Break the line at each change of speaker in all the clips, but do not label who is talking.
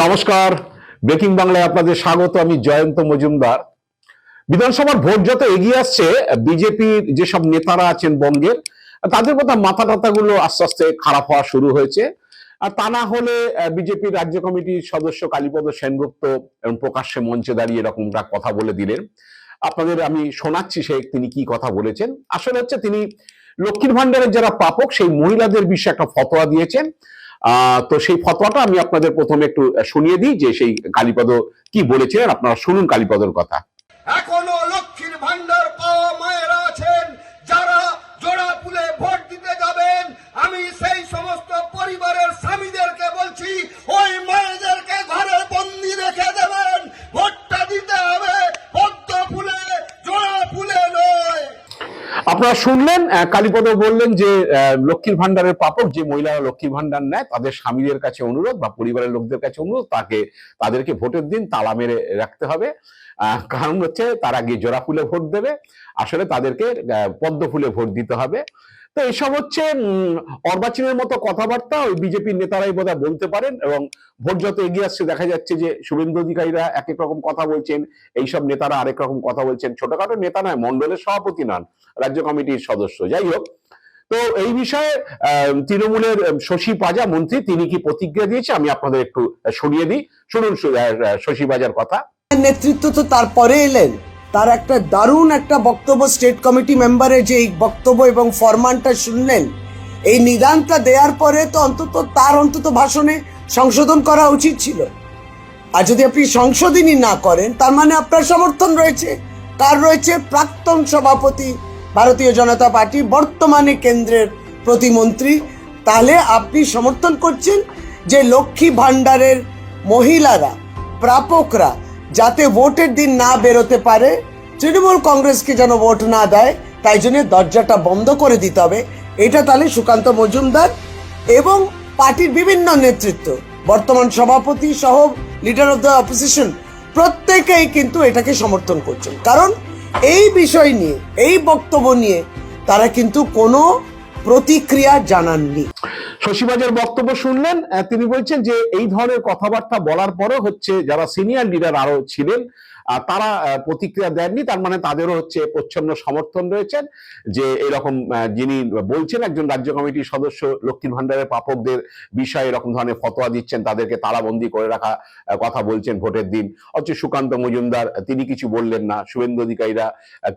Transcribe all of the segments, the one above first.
নমস্কার। ব্রেকিং বাংলায় আপনাদের স্বাগত, আমি জয়ন্ত মজুমদার। বিধানসভার ভোট যত এগিয়ে আসছে, বিজেপির যেসব নেতারা আছেন বঙ্গের, তাদের কথা মাথা টাতাগুলো আস্তে আস্তে খারাপ হওয়া শুরু হয়েছে। আর তা না হলে বিজেপির রাজ্য কমিটির সদস্য কালীপদ সেনগুপ্ত এবং প্রকাশ্যে মঞ্চে দাঁড়িয়ে এরকমটা কথা বলে দিলেন। আপনাদের আমি শোনাচ্ছি সে তিনি কি কথা বলেছেন। আসলে হচ্ছে তিনি লক্ষ্মীর ভান্ডারের যারা প্রাপক, সেই মহিলাদের বিষয়ে একটা ফতোয়া দিয়েছেন। তো সেই ফতোয়াটা আমি আপনাদের প্রথমে একটু শুনিয়ে দিই যে সেই কালীপদ কি বলেছিলেন, আপনারা শুনুন কালীপদর কথা।
এখনও
আপনারা শুনলেন কালীপদ বললেন যে লক্ষ্মীর ভান্ডারের প্রাপক যে মহিলারা লক্ষ্মীর ভান্ডার নেয়, তাদের স্বামীদের কাছে অনুরোধ বা পরিবারের লোকদের কাছে অনুরোধ, তাকে, তাদেরকে ভোটের দিন তালা মেরে রাখতে হবে। কারণ হচ্ছে তারা গিয়ে জোড়া ফুলে ভোট দেবে, আসলে তাদেরকে পদ্ম ফুলে ভোট দিতে হবে। তো এসব হচ্ছে অর্বাচীনের মতো কথাবার্তা ওই বিজেপির নেতারাই বোধহয় বলতে পারেন এবং ভোট যত এগিয়ে আসছে দেখা যাচ্ছে যে শুভেন্দু অধিকারীরা এক এক রকম কথা বলছেন, এইসব নেতারা আরেক রকম কথা বলছেন। ছোটখাটো নেতা নয় মন্ডলের সভাপতি নন, রাজ্য কমিটির সদস্য। যাই হোক, তো এই বিষয়ে তৃণমূলের শশী পাজা মন্ত্রী, তিনি কি প্রতিক্রিয়া দিয়েছে? আমি আপনাদের একটু শুনিয়ে দিই। শুনুন শশী পাজার কথা।
নেতৃত্ব তো তারপরে এলেন। তার একটা দারুণ একটা বক্তব্য স্টেট কমিটি মেম্বারের যে এই বক্তব্য এবং ফরমানটা শুনলেন, এই নিদানটা দেওয়ার পরে তো অন্তত তার অন্তত ভাষণে সংশোধন করা উচিত ছিল। আর যদি আপনি সংশোধনই না করেন, তার মানে আপনার সমর্থন রয়েছে। কার রয়েছে? প্রাক্তন সভাপতি ভারতীয় জনতা পার্টি, বর্তমানে কেন্দ্রের প্রতিমন্ত্রী। তাহলে আপনি সমর্থন করছেন যে লক্ষ্মী ভাণ্ডারের মহিলারা, প্রাপকরা যাতে ভোটের দিন না বেরোতে পারে, তৃণমূল কংগ্রেসকে যেন ভোট না দেয়, তাই জন্য দরজাটা বন্ধ করে দিতে হবে। এটা তাহলে সুকান্ত মজুমদার এবং পার্টির বিভিন্ন নেতৃত্ব, বর্তমান সভাপতি সহ লিডার অফ দ্য অপোজিশন প্রত্যেকেই কিন্তু এটাকে সমর্থন করছেন। কারণ এই বিষয় নিয়ে, এই বক্তব্য নিয়ে তারা কিন্তু কোনো প্রতিক্রিয়া জানাননি।
শশীবাজার বক্তব্য শুনলেন তিনি বলছেন যে এই ধরনের কথাবার্তা বলার পরে হচ্ছে যারা সিনিয়র লিডার আরও ছিলেন তারা প্রতিক্রিয়া দেননি, তার মানে তাদেরও হচ্ছে প্রচ্ছন্ন সমর্থন রয়েছেন যে এরকম যিনি বলছেন একজন রাজ্য কমিটির সদস্য লক্ষ্মীর ভান্ডারের প্রাপকদের বিষয়ে এরকম ধরনের ফতোয়া দিচ্ছেন, তাদেরকে তালাবন্দি করে রাখা কথা বলছেন ভোটের দিন। অথচ সুকান্ত মজুমদার, তিনি কিছু বললেন না, শুভেন্দু অধিকারীরা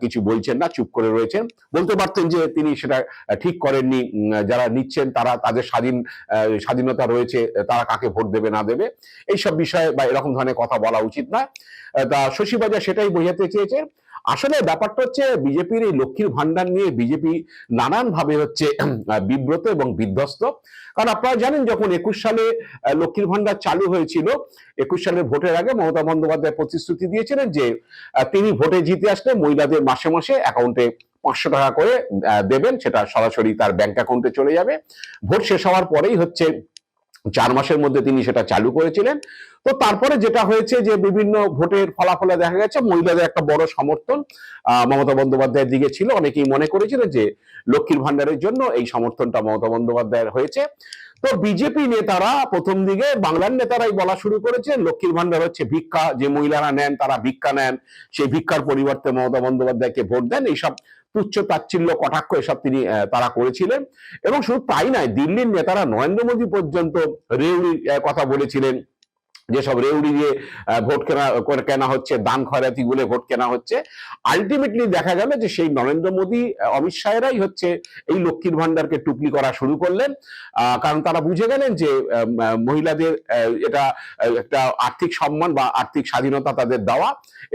কিছু বলছেন না, চুপ করে রয়েছেন। বলতে পারতেন যে তিনি সেটা ঠিক করেননি যারা নিচ্ছেন তারা, তাদের স্বাধীন স্বাধীনতা রয়েছে, তারা কাকে ভোট দেবে না দেবে, এইসব বিষয়ে বা এরকম ধরনের কথা বলা উচিত না তা শশী বাজার সেটাই বোঝাতে চেয়েছে। আসলে ব্যাপারটা হচ্ছে বিজেপির এই লক্ষ্মীর ভান্ডার নিয়ে বিজেপি নানান ভাবে হচ্ছে বিব্রত এবং বিধ্বস্ত। কারণ আপনারা জানেন যখন একুশ সালে লক্ষ্মীর ভান্ডার চালু হয়েছিল, একুশ সালের ভোটের আগে মমতা বন্দ্যোপাধ্যায় প্রতিশ্রুতি দিয়েছিলেন যে তিনি ভোটে জিতে আসলে মহিলাদের মাসে মাসে অ্যাকাউন্টে পাঁচশো টাকা করে দেবেন, সেটা সরাসরি তার ব্যাংক অ্যাকাউন্টে চলে যাবে। ভোট শেষ হওয়ার পরেই হচ্ছে চার মাসের মধ্যে তিনি সেটা চালু করেছিলেন। তো তারপরে যেটা হয়েছে যে বিভিন্ন ভোটের ফলাফলে দেখা গেছে, মহিলাদের একটা বড় সমর্থন মমতা বন্দ্যোপাধ্যায়ের দিকে ছিল। অনেকেই মনে করেছিল যে লক্ষ্মীর ভান্ডারের জন্য এই সমর্থনটা মমতা বন্দ্যোপাধ্যায়ের হয়েছে। তো বিজেপি নেতারা প্রথম দিকে, বাংলার নেতারাই বলা শুরু করেছে লক্ষ্মীর ভান্ডার হচ্ছে ভিক্ষা, যে মহিলারা নেন তারা ভিক্ষা নেন, সেই ভিক্ষার পরিবর্তে মমতা বন্দ্যোপাধ্যায়কে ভোট দেন। এইসব তুচ্ছ তাচ্ছিল্য কটাক্ষ এসব তিনি তারা করেছিলেন। এবং শুধু তাই নয়, দিল্লির নেতারা নরেন্দ্র মোদী পর্যন্ত রেউড়ির কথা বলেছিলেন। যেসব রেউড়ি দিয়ে ভোট কেনা কেনা হচ্ছে, দান খয়রাতি বলে ভোট কেনা হচ্ছে আলটিমেটলি দেখা গেল যে সেই নরেন্দ্র মোদী অমিত শাহেরাই হচ্ছে এই লক্ষ্মীর ভান্ডারকে টুকলি করা শুরু করলেন। কারণ তারা বুঝে গেলেন যে মহিলাদের এটা একটা আর্থিক সম্মান বা আর্থিক স্বাধীনতা তাদের দেওয়া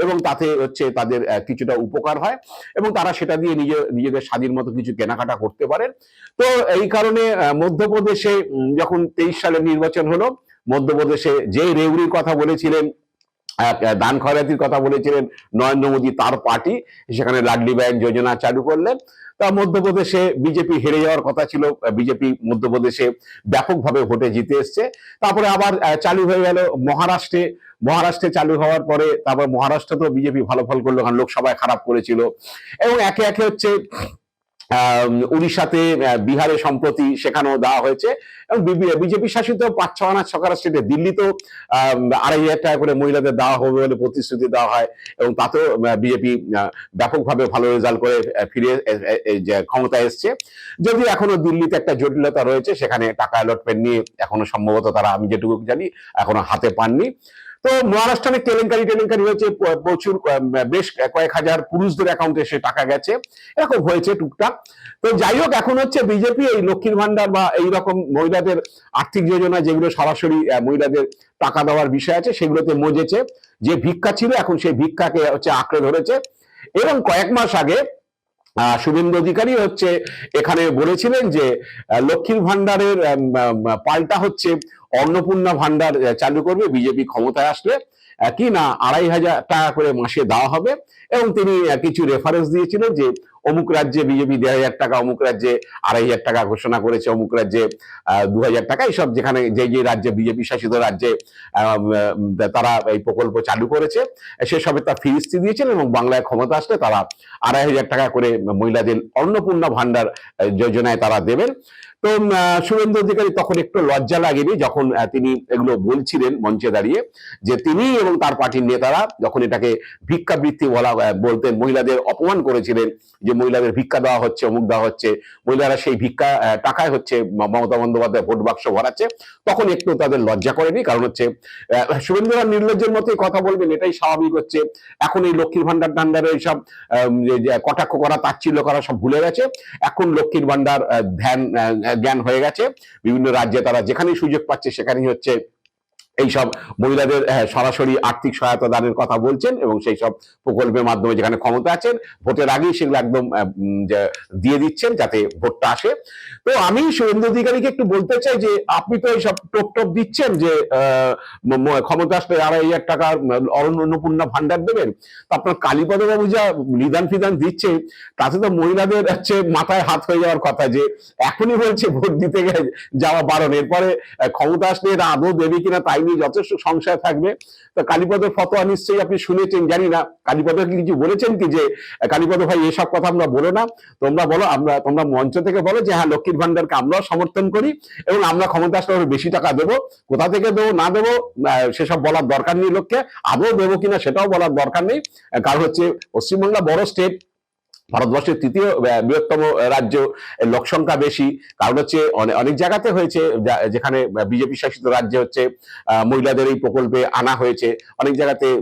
এবং তাতে হচ্ছে তাদের কিছুটা উপকার হয় এবং তারা সেটা দিয়ে নিজে, নিজেদের স্বাধীন মতো কিছু কেনাকাটা করতে পারেন। তো এই কারণে মধ্যপ্রদেশে যখন তেইশ সালে নির্বাচন হলো মধ্যপ্রদেশে যে রেউরির কথা বলেছিলেন দান খয়রাতির কথা বলেছিলেন নরেন্দ্র মোদী, তার পার্টি, সেখানে লাডলি ব্যাংক যোজনা চালু করলেন। তা মধ্যপ্রদেশে বিজেপি হেরে যাওয়ার কথা ছিল বিজেপি মধ্যপ্রদেশে ব্যাপকভাবে ভোটে জিতে এসছে। তারপরে আবার চালু হয়ে গেল মহারাষ্ট্রে। মহারাষ্ট্রে চালু হওয়ার পরে তারপর মহারাষ্ট্রে তো বিজেপি ভালো ফল করল, কারণ লোকসভায় খারাপ করেছিল। এবং একে একে হচ্ছে উড়িষ্যাতে বিহারে সম্প্রতি সেখানেও দেওয়া হয়েছে। এবং বিজেপি শাসিত পাঁচ ছ আনা ছকার স্টেটে দিল্লিতেও আড়াই হাজার টাকা করে মহিলাদের দেওয়া হবে বলে প্রতিশ্রুতি দেওয়া হয় এবং তাতেও বিজেপি ব্যাপকভাবে ভালো রেজাল্ট করে ফিরে ক্ষমতায় এসছে। যদিও এখনও দিল্লিতে একটা জটিলতা রয়েছে, সেখানে টাকা অ্যালটমেন্ট নিয়ে এখনও সম্ভবত তারা, আমি যেটুকু জানি, এখনও হাতে পাননি। তো মহারাষ্ট্রে কেলেঙ্কারি টেলেঙ্কারি হয়েছে প্রচুর বেশ কয়েক হাজার পুরুষদের অ্যাকাউন্টে সে টাকা গেছে। এরকম হয়েছে টুকটাক। তো যাই হোক এখন হচ্ছে বিজেপি এই লক্ষ্মীর ভান্ডার বা এই রকম মহিলাদের আর্থিক যোজনা যেগুলো সরাসরি মহিলাদের টাকা দেওয়ার বিষয় আছে সেগুলোতে মজেছে। যে ভিক্ষা ছিল এখন সেই ভিক্ষাকে হচ্ছে আঁকড়ে ধরেছে। এবং কয়েক মাস আগে আহ, শুভেন্দু অধিকারী হচ্ছে এখানে বলেছিলেন যে লক্ষ্মীর ভান্ডারের পাল্টা হচ্ছে অন্নপূর্ণা ভান্ডার চালু করবে, বিজেপি ক্ষমতায় আসলে। কি না, আড়াই হাজার টাকা করে মাসে দেওয়া হবে। এবং তিনি কিছু রেফারেন্স দিয়েছিলেন যে, অমুক রাজ্যে বিজেপি দেড় হাজার টাকা, অমুক রাজ্যে আড়াই হাজার টাকা ঘোষণা করেছে, অমুক রাজ্যে দু হাজার টাকা, এইসব যেখানে যে যে রাজ্যে, বিজেপি শাসিত রাজ্যে তারা এই প্রকল্প চালু করেছে, সেসবে তার ফিরিস্তি দিয়েছেন এবং বাংলায় ক্ষমতা আসলে তারা আড়াই হাজার টাকা করে মহিলাদের অন্নপূর্ণা ভান্ডার যোজনায় তারা দেবেন। তো শুভেন্দু অধিকারী তখন একটু লজ্জা লাগেনি যখন তিনি এগুলো বলছিলেন মঞ্চে দাঁড়িয়ে যে তিনি এবং তার পার্টির নেতারা যখন এটাকে ভিক্ষাবৃত্তি বলা আহ, বলতেন মহিলাদের অপমান করেছিলেন যে মহিলাদের ভিক্ষা দেওয়া হচ্ছে অমুক দেওয়া হচ্ছে মহিলারা সেই ভিক্ষা টাকায় হচ্ছে মমতা বন্দ্যোপাধ্যায় ভোট বাক্স ভরাচ্ছে তখন একটু তাদের লজ্জা করেনি। কারণ হচ্ছে শুভেন্দুরা নির্লজ্জের মতোই কথা বলবেন এটাই স্বাভাবিক হচ্ছে। এখন এই লক্ষ্মীর ভান্ডার টান্ডারে এইসব কটাক্ষ করা তাচ্ছিল্য করা সব ভুলে গেছে। এখন লক্ষ্মীর ভান্ডার ধ্যান জ্ঞান হয়ে গেছে। বিভিন্ন রাজ্যে তারা যেখানেই সুযোগ পাচ্ছে সেখানেই হচ্ছে এইসব মহিলাদের আহ, সরাসরি আর্থিক সহায়তা দানের কথা বলছেন এবং সেই সব প্রকল্পের মাধ্যমে যেখানে ক্ষমতা আছেন ভোটের আগেই সেগুলো একদম দিয়ে দিচ্ছেন যাতে ভোটটা আসে। তো আমি শুভেন্দু অধিকারীকে একটু বলতে চাই যে আপনি তো এইসব টোপ টোপ দিচ্ছেন যে ক্ষমতা আসলে আড়াই হাজার টাকা অন্নপূর্ণা ভান্ডার দেবেন। তো আপনার কালীপদ বাবু যা নিদান ফিদান দিচ্ছে তাতে তো মহিলাদের হচ্ছে মাথায় হাত হয়ে যাওয়ার কথা যে এখনই বলছে ভোট দিতে যাওয়া বারণ। এরপরে ক্ষমতা আসলে এরা আদৌ দেবে কিনা তাই নিয়ে যথেষ্ট সংশয় থাকবে। তো কালীপদের ফতোয়া নিশ্চয়ই আপনি শুনেছেন, জানি না। কালীপদ কিছু বলেছেন কি যে, কালীপদ ভাই এসব কথা আমরা বলো না। তোমরা বলো, আমরা, তোমরা মঞ্চ থেকে বলো যে হ্যাঁ লক্ষ্মীর ভান্ডারকে আমরাও সমর্থন করি এবং আমরা ক্ষমতা আসলে বেশি টাকা দেবো। কোথা থেকে দেবো, না দেবো সেসব বলার দরকার নেই লোককে। আদৌ দেবো কিনা সেটাও বলার দরকার নেই। কারণ হচ্ছে পশ্চিমবাংলা বড় স্টেট ভারতবর্ষের তৃতীয় বৃহত্তম রাজ্য, এর লোকসংখ্যা বেশি। কারণ হচ্ছে অনেক জায়গাতে হয়েছে যেখানে বিজেপি শাসিত রাজ্যে হচ্ছে মহিলাদের এই প্রকল্পে আনা হয়েছে। অনেক জায়গাতে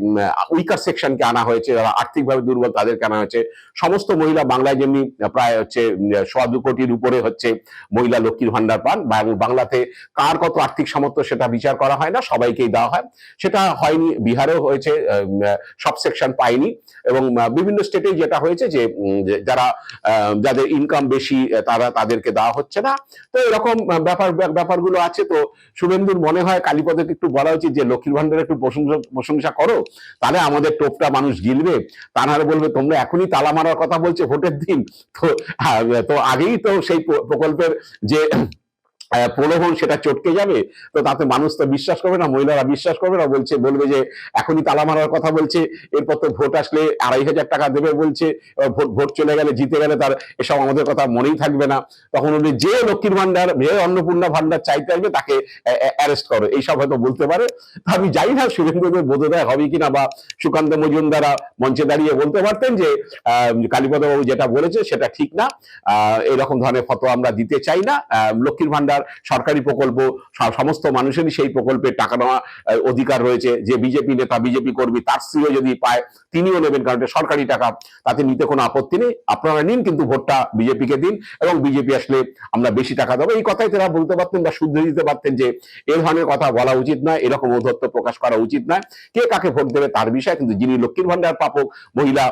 উইকার সেকশনকে আনা হয়েছে, যারা আর্থিকভাবে দুর্বল তাদেরকে আনা হয়েছে। সমস্ত মহিলা বাংলায় যেমনি প্রায় হচ্ছে সোয়া দু কোটির উপরে হচ্ছে মহিলা লক্ষ্মীর ভান্ডার পান, বা- বাংলাতে কার কত আর্থিক সামর্থ্য সেটা বিচার করা হয় না, সবাইকেই দেওয়া হয়। সেটা হয়নি, বিহারেও হয়েছে সব সেকশন পায়নি। এবং বিভিন্ন স্টেটেই যেটা হয়েছে যে যারা যাদের ইনকাম বেশি তারা তাদেরকে দেওয়া হচ্ছে না। তো এরকম ব্যাপার ব্যাপ- ব্যাপারগুলো আছে। তো শুভেন্দুর মনে হয় কালীপদকে একটু বলা উচিত যে, লক্ষ্মীর ভান্ডারের একটু প্রশংসা প্রশংসা করো। তাহলে আমাদের টোপটা মানুষ গিলবে। তা নাহলে বলবে, তোমরা এখনই তালা মারার কথা বলছে ভোটের দিন। তো তো আগেই তো সেই প্রকল্পের যে প্রলোভন সেটা চটকে যাবে, তো তাতে মানুষ তো বিশ্বাস করবে না, মহিলারা বিশ্বাস করবে না, বলছে, বলবে যে এখনই তালা মারার কথা বলছে, এরপর তো ভোট আসলে আড়াই হাজার টাকা দেবে বলছে ভোট ভোট চলে গেলে জিতে গেলে তার এসব আমাদের কথা মনেই থাকবে না। তখন উনি যে লক্ষ্মীর ভান্ডার যে অন্নপূর্ণা ভান্ডার চাইতে আসবে তাকে অ্যারেস্ট করো। এইসব হয়তো বলতে পারে। আমি জানি না শুভেন্দুদের বোধোদয় হবে কিনা বা সুকান্ত মজুমদারা মঞ্চে দাঁড়িয়ে বলতে পারতেন যে কালীপদ বাবু যেটা বলেছে সেটা ঠিক না। এরকম ধরনের ফটো আমরা দিতে চাই না। লক্ষ্মীর ভান্ডার সরকারি প্রকল্প সমস্ত মানুষেরই সেই প্রকল্পে টাকা নেওয়া অধিকার রয়েছে। যে বিজেপি নেতা, বিজেপি কর্মী, তার স্ত্রীও যদি পায়, তিনিও নেবেন। কারণ সরকারি টাকা, তাতে নিতে কোনো আপত্তি নেই। আপনারা নিন কিন্তু ভোটটা, বিজেপিকে দিন এবং বিজেপি আসলে আমরা বেশি টাকা দেবো। এই কথাই তারা বলতে পারতেন বা শুদ্ধ দিতে পারতেন যে, এ ধরনের কথা বলা উচিত নয়, এরকম ঔদ্ধত্য প্রকাশ করা উচিত নয়। কে কাকে ভোট দেবে তার বিষয়, কিন্তু যিনি লক্ষ্মীর ভান্ডার প্রাপক মহিলা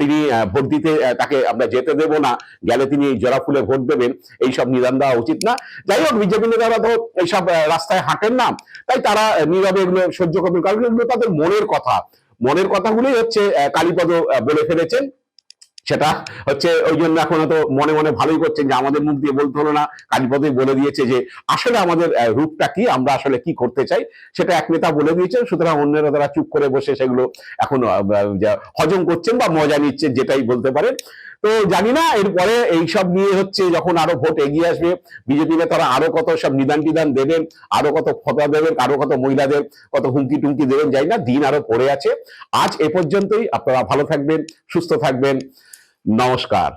তিনি ভোট দিতে তাকে আমরা যেতে দেবো না। গেলে তিনি জোড়া ফুলে ভোট দেবেন। এইসব নিদান দেওয়া উচিত না। যাই বিজেপি নেতারা তো এইসব রাস্তায় হাঁটেন না। তাই তারা নীরবে এগুলো সহ্য করবেন। কারণ এগুলো তাদের মনের কথা। মনের কথাগুলোই হচ্ছে কালীপদ বলে ফেলেছেন। সেটা হচ্ছে ওই জন্য এখন তো মনে মনে ভালোই করছেন যে আমাদের মুখ দিয়ে বলতে হলো না। কালীপদই বলে দিয়েছে যে আসলে আমাদের রূপটা কি, আমরা আসলে কি করতে চাই, সেটা এক নেতা বলে দিয়েছেন। সুতরাং অন্যরা তারা চুপ করে বসে সেগুলো এখন হজম করছেন বা মজা নিচ্ছেন, যেটাই বলতে পারেন। তো জানি না, এরপরে এইসব নিয়ে হচ্ছে যখন আরও ভোট এগিয়ে আসবে, বিজেপি নেতারা আরও কত সব নিদান টিদান দেবেন, আরও কত ফতোয়া দেবেন, আরও কত মহিলাদের কত হুমকি টুমকি দেবেন যাই না, দিন আরও পড়ে আছে। আজ এ পর্যন্তই, আপনারা ভালো থাকবেন, সুস্থ থাকবেন, নমস্কার।